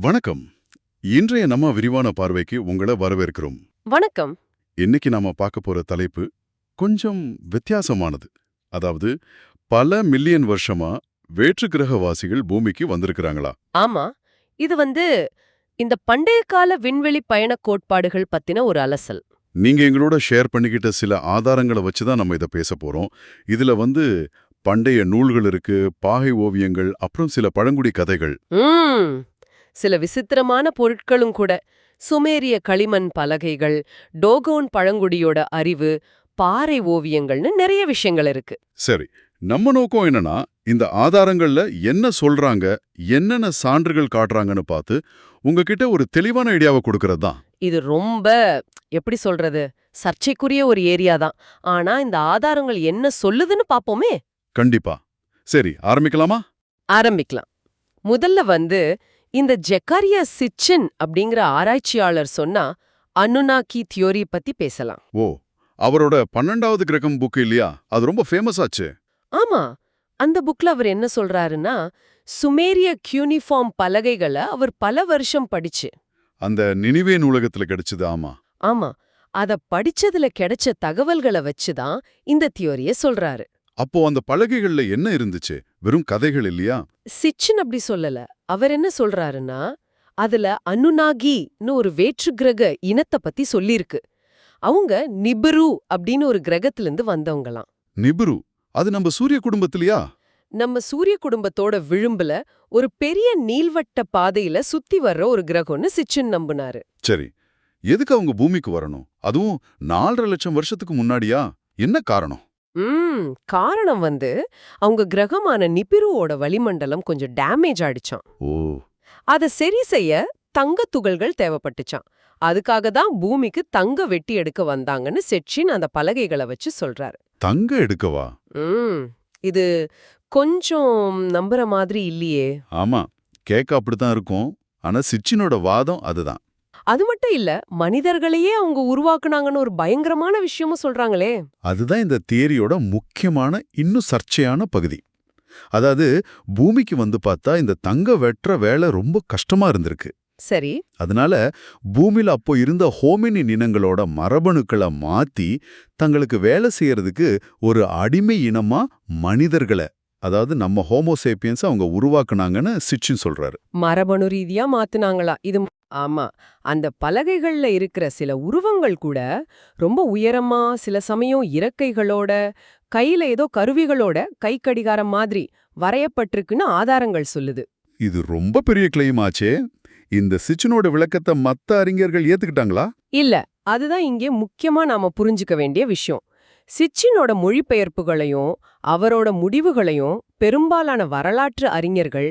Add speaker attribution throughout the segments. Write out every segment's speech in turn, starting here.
Speaker 1: வணக்கம். இன்றைய நம்ம விரிவான பார்வைக்கு உங்களை வரவேற்கிறோம்.
Speaker 2: வணக்கம்.
Speaker 1: இன்னைக்கு நாம பார்க்க போற தலைப்பு கொஞ்சம் வித்தியாசமானது. அதாவது பல மில்லியன் வருஷமா வேற்று கிரகவாசிகள் பூமிக்கு வந்திருக்கிறாங்களா?
Speaker 2: ஆமா. இது வந்து இந்த பண்டைய கால விண்வெளி பயண கோட்பாடுகள் பத்தின ஒரு அலசல்.
Speaker 1: நீங்க எங்களோட ஷேர் பண்ணிக்கிட்ட சில ஆதாரங்களை வச்சு தான் நம்ம இதை பேச போறோம். இதுல வந்து பண்டைய நூல்கள் இருக்கு பாகை ஓவியங்கள் அப்புறம் சில பழங்குடி கதைகள்.
Speaker 2: சில விசித்திரமான பொருட்களும் கூட. சுமேரிய களிமண் பலகைகள் டோகோன் பழங்குடியோட அறிவு பாறை ஓவியங்கள்னு நிறைய விஷயங்கள் இருக்கு.
Speaker 1: சரி நம்ம நோக்கம் என்னன்னா இந்த ஆதாரங்கள்ல என்ன சொல்றாங்க என்னென்ன சான்றுகள் காட்டுறாங்கன்னு பார்த்து உங்ககிட்ட ஒரு தெளிவான ஐடியாவை கொடுக்கறது தான்.
Speaker 2: இது ரொம்ப எப்படி சொல்றது சர்ச்சைக்குரிய ஒரு ஏரியா தான். ஆனா இந்த ஆதாரங்கள் என்ன சொல்லுதுன்னு பாப்போமே
Speaker 1: கண்டிப்பா. சரி ஆரம்பிக்கலாமா?
Speaker 2: ஆரம்பிக்கலாம். முதல்ல வந்து இந்த ஜெக்காரியா சிச்சன் அப்படிங்கிற ஆராய்ச்சியாளர் சொன்னா அனுனாக்கி தியோரி பத்தி பேசலாம்.
Speaker 1: ஓ அவரோட பன்னெண்டாவது கிரகம் புக் இல்லையா? அது ரொம்ப ஃபேமஸ் ஆச்சு.
Speaker 2: ஆமா அந்த புக்ல அவர் என்ன சொல்றாருன்னா சுமேரிய கியூனிஃபார்ம் பலகைகளை அவர் பல வருஷம் படிச்சு.
Speaker 1: அந்த நினிவே நூலகத்துல கிடைச்சது ஆமா.
Speaker 2: ஆமா அத படிச்சதுல கிடைச்ச தகவல்களை வச்சுதான் இந்த தியோரிய சொல்றாரு.
Speaker 1: அப்போ அந்த பலகைகள்ல என்ன இருந்துச்சு? வெறும் கதைகள் இல்லையா?
Speaker 2: சிச்சன் அப்படி சொல்லல. அவர் என்ன சொல்றாருன்னா அதுல அனுநாகின்னு ஒரு வேற்று கிரக இனத்தை பத்தி சொல்லிருக்கு அவங்க நிபிரு அப்படின்னு ஒரு கிரகத்திலிருந்து வந்தவங்களாம்.
Speaker 1: நிபுரு? அது நம்ம சூரிய குடும்பத்திலயா?
Speaker 2: நம்ம சூரிய குடும்பத்தோட விளிம்புல ஒரு பெரிய நீள்வட்ட பாதையில சுத்தி வர்ற ஒரு கிரகம்னு சிச்சன் நம்புனாரு.
Speaker 1: சரி. எதுக்கு அவங்க பூமிக்கு வரணும்? அதுவும் நாலரை லட்சம் வருஷத்துக்கு முன்னாடியா? என்ன காரணம்?
Speaker 2: ம் காரணம் வந்து அவங்க கிரகமான நிபிருவோட வளிமண்டலம் கொஞ்சம் டேமேஜ் ஆயிடுச்சாம்.
Speaker 1: ஓ.
Speaker 2: அத சரி செய்ய தங்க துகள்கள் தேவைப்பட்டுச்சாம். அதுக்காக தான் பூமிக்கு தங்க வெட்டி எடுக்க வந்தாங்கன்னு செட்சின் அந்த பலகைகளை வச்சு சொல்றாரு.
Speaker 1: தங்க எடுக்கவா?
Speaker 2: ம் இது கொஞ்சம் நம்புற மாதிரி இல்லையே.
Speaker 1: ஆமா கேட்க அப்படித்தான் இருக்கும். ஆனா சிச்சினோட வாதம் அதுதான்.
Speaker 2: அது மட்டும் இல்ல மனிதர்களையே அவங்க உருவாக்குனாங்கன்னு ஒரு பயங்கரமான விஷயமும் சொல்றாங்களே.
Speaker 1: அதுதான் இந்த தியரியோட முக்கியமான இன்னும் சர்ச்சையான பகுதி. அதாவது பூமிக்கு வந்து பார்த்தா இந்த தங்க வெட்டுற வேலை ரொம்ப கஷ்டமா இருந்திருக்கு.
Speaker 2: சரி.
Speaker 1: அதனால பூமியில அப்போ இருந்த ஹோமினின் இனங்களோட மரபணுக்களை மாத்தி தங்களுக்கு வேலை செய்யறதுக்கு ஒரு அடிமை இனமா மனிதர்களை அதாவது நம்ம ஹோமோசேப்பியன்ஸ் அவங்க உருவாக்குனாங்கன்னு சிச்சின் சொல்றாரு.
Speaker 2: மரபணு ரீதியா மாத்துனாங்களா? இது ஆமா. அந்த பலகைகள்ல இருக்கிற சில உருவங்கள் கூட ரொம்ப உயரமா சில சமயம் இறக்கைகளோட கையில ஏதோ கருவிகளோட கை கடிகாரம் மாதிரி வரையப்பட்டிருக்குன்னு ஆதாரங்கள் சொல்லுது.
Speaker 1: இது ரொம்ப பெரிய கிளைம் ஆச்சே. இந்த சிச்சினோட விளக்கத்தை மத்த அறிஞர்கள் ஏத்துக்கிட்டாங்களா?
Speaker 2: இல்ல அதுதான் இங்கே முக்கியமா நாம புரிஞ்சுக்க வேண்டிய விஷயம். சிச்சினோட மொழிபெயர்ப்புகளையும் அவரோட முடிவுகளையும் பெரும்பாலான வரலாற்று அறிஞர்கள்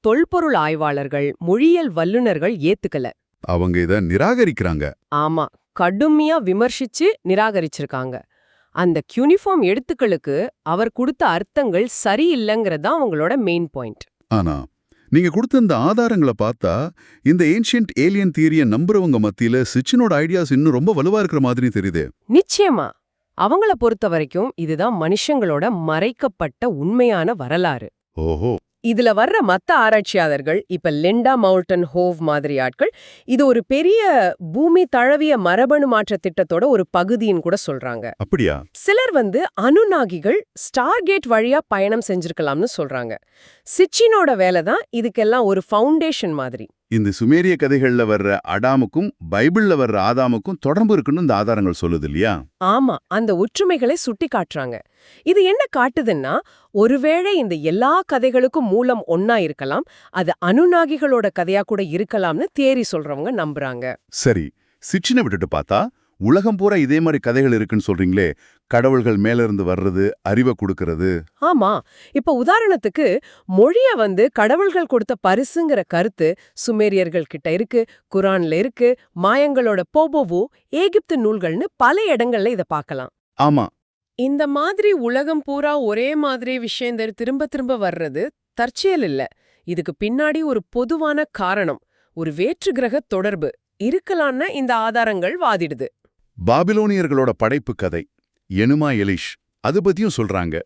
Speaker 2: தொல்பொருள் ஆய்வாளர்கள் மொழியியல் வல்லுனர்கள் ஏத்துக்கல.
Speaker 1: அவங்க இத நிராகரிக்கிறாங்க.
Speaker 2: ஆமா கடுமையா விமர்சிச்சு நிராகரிச்சிருக்காங்க. அந்த கியூனிஃபார்ம் எழுத்துக்களுக்கு அவர் கொடுத்த அர்த்தங்கள் சரியில்லைங்கிறது அவங்களோட மெயின் பாயிண்ட்
Speaker 1: ஆனா நீங்க கொடுத்த இந்த ஆதாரங்களை பார்த்தா இந்த ஏன்ஷியன்ட் ஏலியன் தியரிய நம்புறவங்க மத்தியில சிச்சினோட ஐடியாஸ் இன்னும் ரொம்ப வலுவா இருக்கிற மாதிரி தெரியுது.
Speaker 2: நிச்சயமா. அவங்கள பொறுத்த வரைக்கும் இதுதான் மனுஷங்களோட மறைக்கப்பட்ட உண்மையான வரலாறு.
Speaker 1: ஓஹோ.
Speaker 2: இதுல வர்ற மத்த ஆராய்ச்சியாளர்கள் இப்ப லிண்டா மவுல்டன் ஹோவ் மாதிரி ஆட்கள் இது ஒரு பெரிய பூமி தழவிய மரபணு மாற்ற திட்டத்தோட ஒரு பகுதின்னு கூட சொல்றாங்க.
Speaker 1: அப்படியா?
Speaker 2: சிலர் வந்து அனுநாகிகள் ஸ்டார்கேட் வழியா பயணம் செஞ்சிருக்கலாம்னு சொல்றாங்க. சிச்சினோட வேலை தான் இதுக்கெல்லாம் ஒரு ஃபவுண்டேஷன் மாதிரி.
Speaker 1: இந்த சுமேரிய கதைகள்ல வர்ற அடாமுக்கும் பைபிள்ல வர்ற ஆதாமுக்கும் தொடர்பு இருக்குன்னு இந்த ஆதாரங்கள் சொல்லுது இல்லையா?
Speaker 2: ஆமா அந்த ஒற்றுமைகளை சுட்டி காட்டுறாங்க. இது என்ன காட்டுதுன்னா ஒருவேளை இந்த எல்லா கதைகளுக்கும் மூலம் ஒன்னா இருக்கலாம் அது அனுநாகிகளோட கதையா கூட இருக்கலாம்னு தேரி சொல்றவங்க நம்புறாங்க.
Speaker 1: சரி சிச்சினை விட்டுட்டு பார்த்தா உலகம் பூரா இதே மாதிரி கதைகள் இருக்குன்னு சொல்றீங்களே கடவுள்கள் மேல இருந்து வர்றது அறிவை கொடுக்கறது.
Speaker 2: ஆமா. இப்ப உதாரணத்துக்கு மொழிய வந்து கடவுள்கள் கொடுத்த பரிசுங்கிற கருத்து சுமேரியர்கள் கிட்ட இருக்கு குரான்ல இருக்கு மாயங்களோட போபோவோ ஏகிப்து நூல்கள்னு பல இடங்கள்ல இத பார்க்கலாம்
Speaker 1: ஆமா.
Speaker 2: இந்த மாதிரி உலகம் பூரா ஒரே மாதிரி விஷயங்கள் திரும்ப திரும்ப வர்றது தற்செயல் இல்ல. இதுக்கு பின்னாடி ஒரு பொதுவான காரணம் ஒரு வேற்று கிரக தொடர்பு. இருக்கலாம்னு இந்த ஆதாரங்கள் வாதிடுது.
Speaker 1: பாபிலோனியர்களோட படைப்பு கதை. எனுமா எலிஷ் அது பத்தியும் சொல்றாங்க.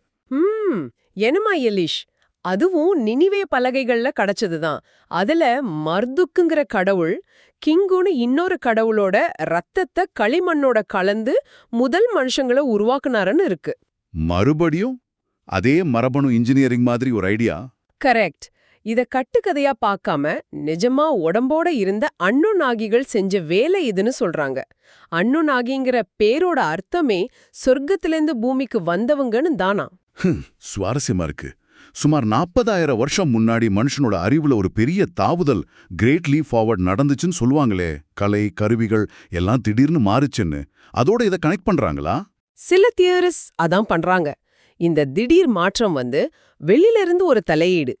Speaker 2: எனமா எலிஷ் அதுவும் நினிவே பலகைகள்ல கிடைச்சதுதான். அதுல மர்துக்குங்கிற கடவுள் கிங்குன்னு இன்னொரு கடவுளோட ரத்தத்தை களிமண்ணோட கலந்து முதல் மனுஷங்களை உருவாக்குனாருன்னு இருக்கு.
Speaker 1: மறுபடியும் அதே மரபணு இன்ஜினியரிங் மாதிரி ஒரு ஐடியா
Speaker 2: கரெக்ட் இத கட்டுக்கதையா பார்க்காம நிஜமா உடம்போட இருந்த அண்ணுநாகிகள் செஞ்ச வேலை இதுன்னு சொல்றாங்க. அண்ணுநாகிங்கிற பேரோட அர்த்தமே சொர்க்கத்திலேருந்து பூமிக்கு வந்தவங்கன்னு தானா?
Speaker 1: சுவாரஸ்யமா இருக்கு. சுமார் நாற்பதாயிரம் வருஷம் முன்னாடி மனுஷனோட அறிவுல ஒரு பெரிய தாவுதல் கிரேட் லீப் ஃபார்வர்ட் நடந்துச்சுன்னு சொல்லுவாங்களே. கலை கருவிகள் எல்லாம் திடீர்னு மாறுச்சுன்னு. அதோட இதை கனெக்ட் பண்றாங்களா?
Speaker 2: சில தியரிஸ் அதான் பண்றாங்க. இந்த திடீர் மாற்றம் வந்து வெளியில இருந்து ஒரு தலையீடு.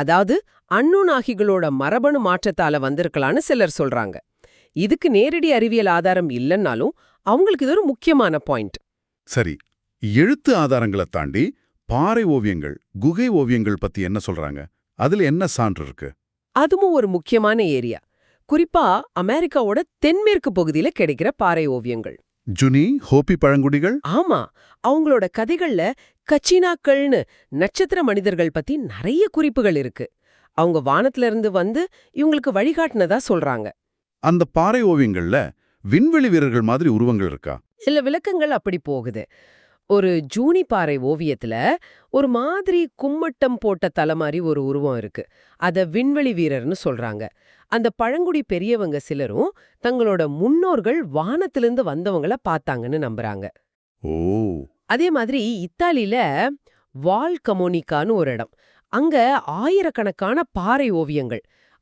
Speaker 2: அதாவது அண்ணுநாகிகளோட மரபணு மாற்றத்தால வந்திருக்கலான்னு சிலர் சொல்றாங்க. இதுக்கு நேரடி அறிவியல் ஆதாரம் இல்லைன்னாலும் அவங்களுக்கு இது ஒரு முக்கியமான பாயிண்ட்.
Speaker 1: சரி எழுத்து ஆதாரங்களை தாண்டி பாறை ஓவியங்கள் குகை ஓவியங்கள் பத்தி என்ன சொல்றாங்க? அதுல என்ன சான்று இருக்கு?
Speaker 2: அதுவும் ஒரு முக்கியமான ஏரியா. குறிப்பா அமெரிக்காவோட தென்மேற்கு பகுதியில கிடைக்கிற பாறை ஓவியங்கள்.
Speaker 1: ஜுனி ஹோப்பி பழங்குடிகள்?
Speaker 2: ஆமா. அவங்களோட கதைகள்ல கச்சினாக்கள்னு நட்சத்திர மனிதர்கள் பத்தி நிறைய குறிப்புகள் இருக்கு. அவங்க வானத்துல இருந்து வந்து இவங்களுக்கு வழிகாட்டுனதா சொல்றாங்க.
Speaker 1: அந்த பாறை ஓவியங்கள்ல விண்வெளி வீரர்கள் மாதிரி உருவங்கள் இருக்கா?
Speaker 2: சில விளக்கங்கள் அப்படி போகுது. ஒரு ஜூனி பாறை ஓவியத்துல ஒரு மாதிரி கும்மட்டம் போட்ட தலை மாதிரி ஒரு உருவம் இருக்கு. அத விண்வெளி வீரர்னு சொல்றாங்க. அந்த பழங்குடி பெரியவங்க சிலரும் தங்களோட முன்னோர்கள் வானத்திலிருந்து வந்தவங்கள பார்த்தாங்கன்னு நம்புறாங்க.
Speaker 1: ஓ.
Speaker 2: அதே மாதிரி இத்தாலியில வால் கமோனிக்கான்னு ஒரு இடம். அங்க ஆயிரக்கணக்கான பாறை ஓவியங்கள்.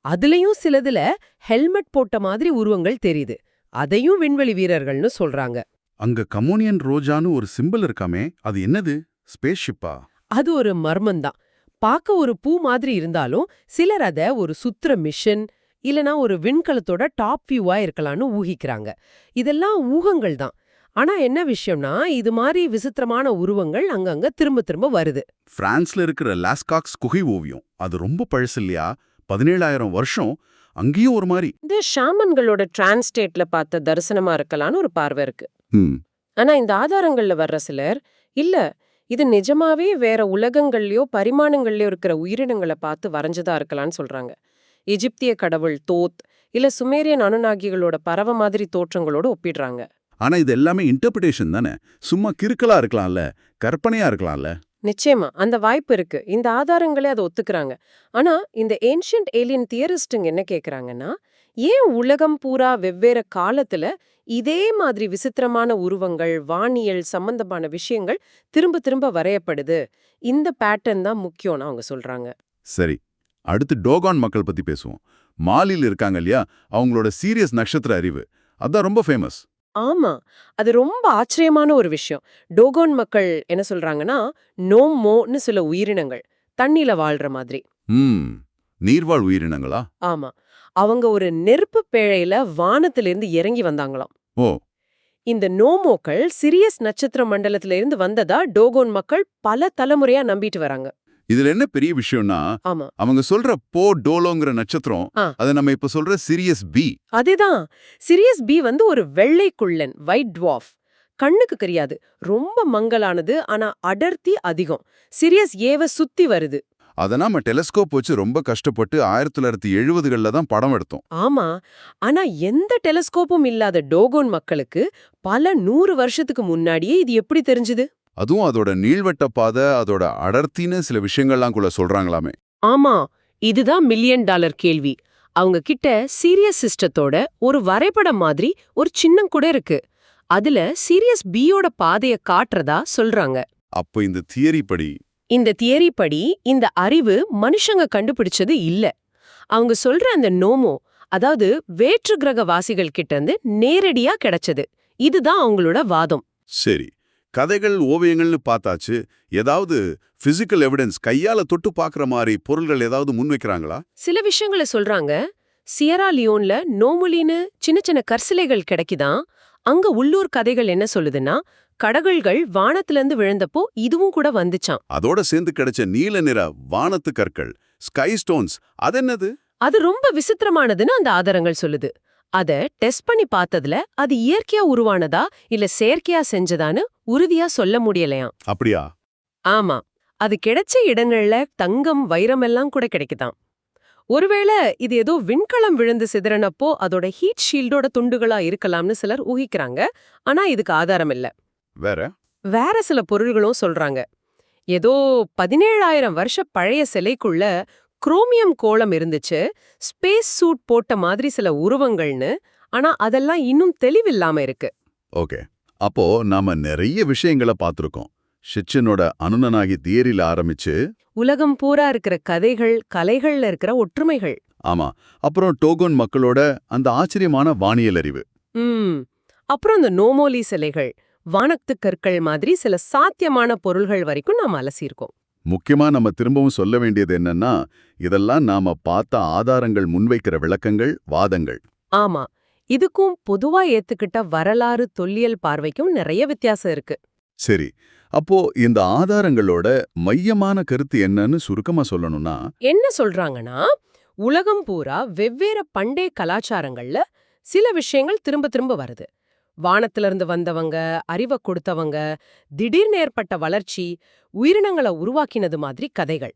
Speaker 2: அதுலயும் சிலதுல ஹெல்மெட் போட்ட மாதிரி உருவங்கள் தெரியுது. அதையும் விண்வெளி வீரர்கள்னு சொல்றாங்க.
Speaker 1: அங்க கமோனியன் ரோஜான்னு ஒரு சிம்பிள் இருக்காமே அது என்னது? ஸ்பேஸ் ஷிப்பா
Speaker 2: அது ஒரு மர்மம்தான் பார்க்க ஒரு பூ மாதிரி இருந்தாலும் சிலர் அத ஒரு சுத்துற மிஷன் இல்லனா ஒரு விண்கலத்தோட டாப் வியூவா இருக்கலாம்னு ஊகிக்கிறாங்க. இதெல்லாம் ஊகங்கள் தான் ஆனா என்ன விஷயம்னா இது மாதிரி விசித்திரமான உருவங்கள் அங்கங்க திரும்ப திரும்ப வருது.
Speaker 1: பிரான்ஸ்ல இருக்கிற லாஸ்காக்ஸ் குகை ஓவியம் அது ரொம்ப பழசு இல்லையா? பதினேழாயிரம் வருஷம் அங்கேயும் ஒரு மாதிரி.
Speaker 2: இந்த ஷாமன்களோட டிரான்ஸ்டேட்ல பார்த்த தரிசனமா இருக்கலாம்னு ஒரு பார்வை இருக்கு. ஆனா இந்த ஆதாரங்கள்ல வர்ற சிலர் இல்ல இது நிஜமாவே வேற உலகங்கள்லயோ பரிமாணங்கள்லயோ இருக்கிற உயிரினங்களை பார்த்து வரைஞ்சதா இருக்கலாம்னு சொல்றாங்க. எஜிப்திய கடவுள் தோத் இல்ல சுமேரியன் அனுநாகிகளோட பறவை மாதிரி தோற்றங்களோட ஒப்பிடுறாங்க.
Speaker 1: ஆனா இது எல்லாமே இன்டர்பிரேஷன் தானே? சும்மா கிறுக்கலா இருக்கலாம்ல? கற்பனையா இருக்கலாம்ல?
Speaker 2: நிச்சயமா அந்த வாய்ப்பு இருக்கு. இந்த ஆதாரங்களே அதை ஒத்துக்கிறாங்க. ஆனா இந்த ஏன்ஷியன்ட் ஏலியன் தியரிஸ்டுங்க என்ன கேக்குறாங்கன்னா ஏன் உலகம் பூரா வெவ்வேறு காலத்துல இதே மாதிரி விசித்திரமான உருவங்கள் வானியல் சம்பந்தமான விஷயங்கள் திரும்ப திரும்ப வரையப்படுது? இந்த பேட்டர்ன் தான் முக்கியம்னு அவங்க சொல்றாங்க.
Speaker 1: சரி அடுத்து டோகான் மக்கள் பத்தி பேசுவோம். மாலியில் இருக்காங்க இல்லையா? அவங்களோட சீரியஸ் நட்சத்திர அறிவு. அதான் ரொம்ப ஃபேமஸ்
Speaker 2: ஆமா அது ரொம்ப ஆச்சரியமான ஒரு விஷயம். டோகோன் மக்கள் என்ன சொல்றாங்கன்னா நோமோன்னு சில உயிரினங்கள் தண்ணில வாழ்ற மாதிரி.
Speaker 1: நீர்வாழ் உயிரினங்களா?
Speaker 2: ஆமா அவங்க ஒரு நெருப்பு பேழையில வானத்திலிருந்து இறங்கி வந்தாங்களாம்.
Speaker 1: ஓ.
Speaker 2: இந்த நோமோக்கள் சிரியஸ் நட்சத்திர மண்டலத்தில இருந்து வந்ததா டோகோன் மக்கள் பல தலைமுறையா நம்பிட்டு வராங்க.
Speaker 1: இதுல என்ன பெரிய விஷயம்னா அவங்க சொல்ற போ டோலோங்கிற நட்சத்திரம். அதை நம்ம இப்ப சொல்ற சீரியஸ் பி.
Speaker 2: அதேதான். சிரியஸ் பி வந்து ஒரு வெள்ளை குள்ளன் ஒயிட் டுவாஃப் கண்ணுக்கு தெரியாது. ரொம்ப மங்கலானது ஆனா அடர்த்தி அதிகம். சிரியஸ் ஏவ சுத்தி வருது.
Speaker 1: அதை நாம டெலஸ்கோப் வச்சு ரொம்ப கஷ்டப்பட்டு ஆயிரத்தி தொள்ளாயிரத்தி எழுபதுகளில் தான் படம் எடுத்தோம்.
Speaker 2: ஆமா. ஆனா எந்த டெலஸ்கோப்பும் இல்லாத டோகோன் மக்களுக்கு பல நூறு வருஷத்துக்கு முன்னாடியே இது எப்படி தெரிஞ்சுது?
Speaker 1: அதுவும் அதோட நீள்வட்ட பாதை அதோட அடர்த்தின்னு சில விஷயங்கள்லாம் கூட சொல்றாங்களாமே.
Speaker 2: ஆமா. இதுதான் மில்லியன் டாலர் கேள்வி. அவங்க கிட்ட சீரியஸ் சிஸ்டத்தோட ஒரு வரைபடம் மாதிரி ஒரு சின்னம் கூட இருக்கு. அதுல சீரியஸ் பியோட பாதைய காட்டுறதா சொல்றாங்க.
Speaker 1: அப்போ இந்த தியரி படி
Speaker 2: இந்த தியரி படி இந்த அறிவு மனுஷங்க கண்டுபிடிச்சது இல்ல. அவங்க சொல்ற அந்த நோமோ அதாவது வேற்று கிரக வாசிகள் கிட்ட இருந்து நேரடியா கிடைச்சது. இதுதான் அவங்களோட வாதம்.
Speaker 1: சரி கதைகள் ஓவியங்கள்னு பார்த்தாச்சு. ஏதாவது பிசிக்கல் எவிடன்ஸ் கையால தொட்டு பார்க்குற மாதிரி பொருள்கள் ஏதாவது முன்வைக்கிறாங்களா
Speaker 2: சில விஷயங்களை சொல்றாங்க. சியரா லியோன்ல நோமுலின்னு சின்ன சின்ன கற்சிலைகள் கிடைக்குதாம் அங்க உள்ளூர் கதைகள் என்ன சொல்லுதுன்னா கடகள்கள் வானத்திலிருந்து விழுந்தப்போ இதுவும் கூட வந்துச்சாம்.
Speaker 1: அதோட சேர்ந்து கிடைச்ச நீல நிற வானத்து கற்கள் ஸ்கை ஸ்டோன்ஸ் அதென்னது
Speaker 2: அது ரொம்ப விசித்திரமானதுன்னு அந்த ஆதாரங்கள் சொல்லுது. அத டெஸ்ட் பண்ணி பார்த்ததுல அது இயற்கையா உருவானதா இல்ல செயற்கையா செஞ்சதான்னு உறுதியா சொல்ல முடியலையாம்.
Speaker 1: அப்படியா?
Speaker 2: ஆமா. அது கிடைச்ச இடங்கள்ல தங்கம் வைரம் எல்லாம் கூட கிடைக்குதாம். ஒருவேளை இது ஏதோ விண்கலம் விழுந்து சிதறனப்போ அதோட ஹீட் ஷீல்டோட துண்டுகளா இருக்கலாம்னு சிலர் ஊகிக்கிறாங்க. ஆனா இதுக்கு ஆதாரம் இல்ல.
Speaker 1: வேற?
Speaker 2: வேற சில பொருள்களும் சொல்றாங்க. ஏதோ பதினேழாயிரம் வருஷ பழைய சிலைக்குள்ள குரோமியம் கோலம் இருந்துச்சு ஸ்பேஸ் சூட் போட்ட மாதிரி சில உருவங்கள்னு ஆனா அதெல்லாம் இன்னும் தெளிவில்லாம இருக்கு.
Speaker 1: ஓகே. அப்போ நாம நிறைய விஷயங்களை பார்த்திருக்கோம். ஷிச்சனோட அனுனனாகி தியரியில ஆரம்பிச்சு
Speaker 2: உலகம் பூரா இருக்கிற கதைகள் கலைகள்ல இருக்கிற ஒற்றுமைகள்.
Speaker 1: ஆமா. அப்புறம் டோகோன் மக்களோட அந்த ஆச்சரியமான வானியல் அறிவு.
Speaker 2: அப்புறம் இந்த நோமோலி சிலைகள். வானத்து கற்கள் மாதிரி சில சாத்தியமான பொருள்கள் வரைக்கும் நாம அலசியிருக்கோம்.
Speaker 1: முக்கியமா நம்ம திரும்பவும் சொல்ல வேண்டியது என்னன்னா இதெல்லாம் நாம பார்த்த ஆதாரங்கள் முன்வைக்கிற விளக்கங்கள் வாதங்கள்.
Speaker 2: ஆமா இதுக்கும் பொதுவா ஏத்துக்கிட்ட வரலாறு தொல்லியல் பார்வைக்கும் நிறைய வித்தியாசம் இருக்கு.
Speaker 1: சரி அப்போ இந்த ஆதாரங்களோட மையமான கருத்து என்னன்னு சுருக்கமா சொல்லணும்னா
Speaker 2: என்ன சொல்றாங்கன்னா உலகம் பூரா வெவ்வேறு பண்டைய கலாச்சாரங்கள்ல சில விஷயங்கள் திரும்ப திரும்ப வருது. வானத்திலிருந்து வந்தவங்க அறிவை கொடுத்தவங்க திடீர்னு ஏற்பட்ட வளர்ச்சி உயிரினங்களை உருவாக்கினது மாதிரி கதைகள்.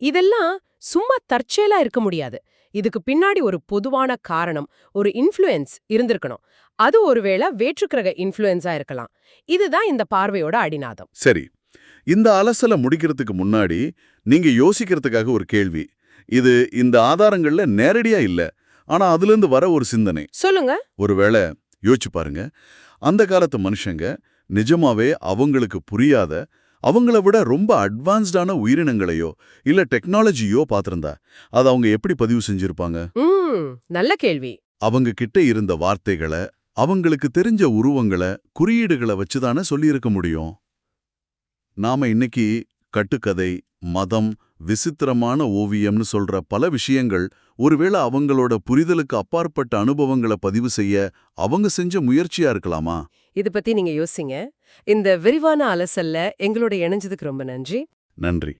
Speaker 2: இதெல்லாம் சும்மா தற்செயலா இருக்க முடியாது. இதுக்கு பின்னாடி ஒரு பொதுவான காரணம் ஒரு இன்ஃப்ளூயன்ஸ் இருந்திருக்கணும். அது ஒருவேளை வேற்றுக்கிரக இன்ஃப்ளூயன்ஸா இருக்கலாம். இதுதான் இந்த பார்வையோட அடிநாதம்.
Speaker 1: சரி. இந்த அலசலை முடிக்கிறதுக்கு முன்னாடி நீங்க யோசிக்கிறதுக்காக ஒரு கேள்வி. இது இந்த ஆதாரங்கள்ல நேரடியா இல்ல ஆனா அதிலிருந்து வர ஒரு சிந்தனை.
Speaker 2: சொல்லுங்க.
Speaker 1: ஒருவேளை யோசிச்சு பாருங்க. அந்த காலத்து மனுஷங்க நிஜமாவே அவங்களுக்கு புரியாத அவங்கள விட ரொம்ப அட்வான்ஸ்டான உயிரினங்களையோ இல்ல டெக்னாலஜியோ பார்த்திருந்தா அதை அவங்க எப்படி பதிவு செஞ்சிருப்பாங்க?
Speaker 2: நல்ல கேள்வி.
Speaker 1: அவங்க கிட்ட இருந்த வார்த்தைகளை அவங்களுக்கு தெரிஞ்ச உருவங்களை குறியீடுகளை வச்சுதானே சொல்லியிருக்க முடியும். நாம இன்னைக்கு கட்டுக்கதை மதம் விசித்திரமான ஓவியம்னு சொல்ற பல விஷயங்கள் ஒருவேளை அவங்களோட புரிதலுக்கு அப்பாற்பட்ட அனுபவங்களை பதிவு செய்ய அவங்க செஞ்ச முயற்சியா இருக்கலாமா?
Speaker 2: இது பத்தி நீங்க யோசிங்க. இந்த விரிவான அலசல்ல எங்களோட இணைஞ்சதுக்கு ரொம்ப நன்றி.
Speaker 1: நன்றி.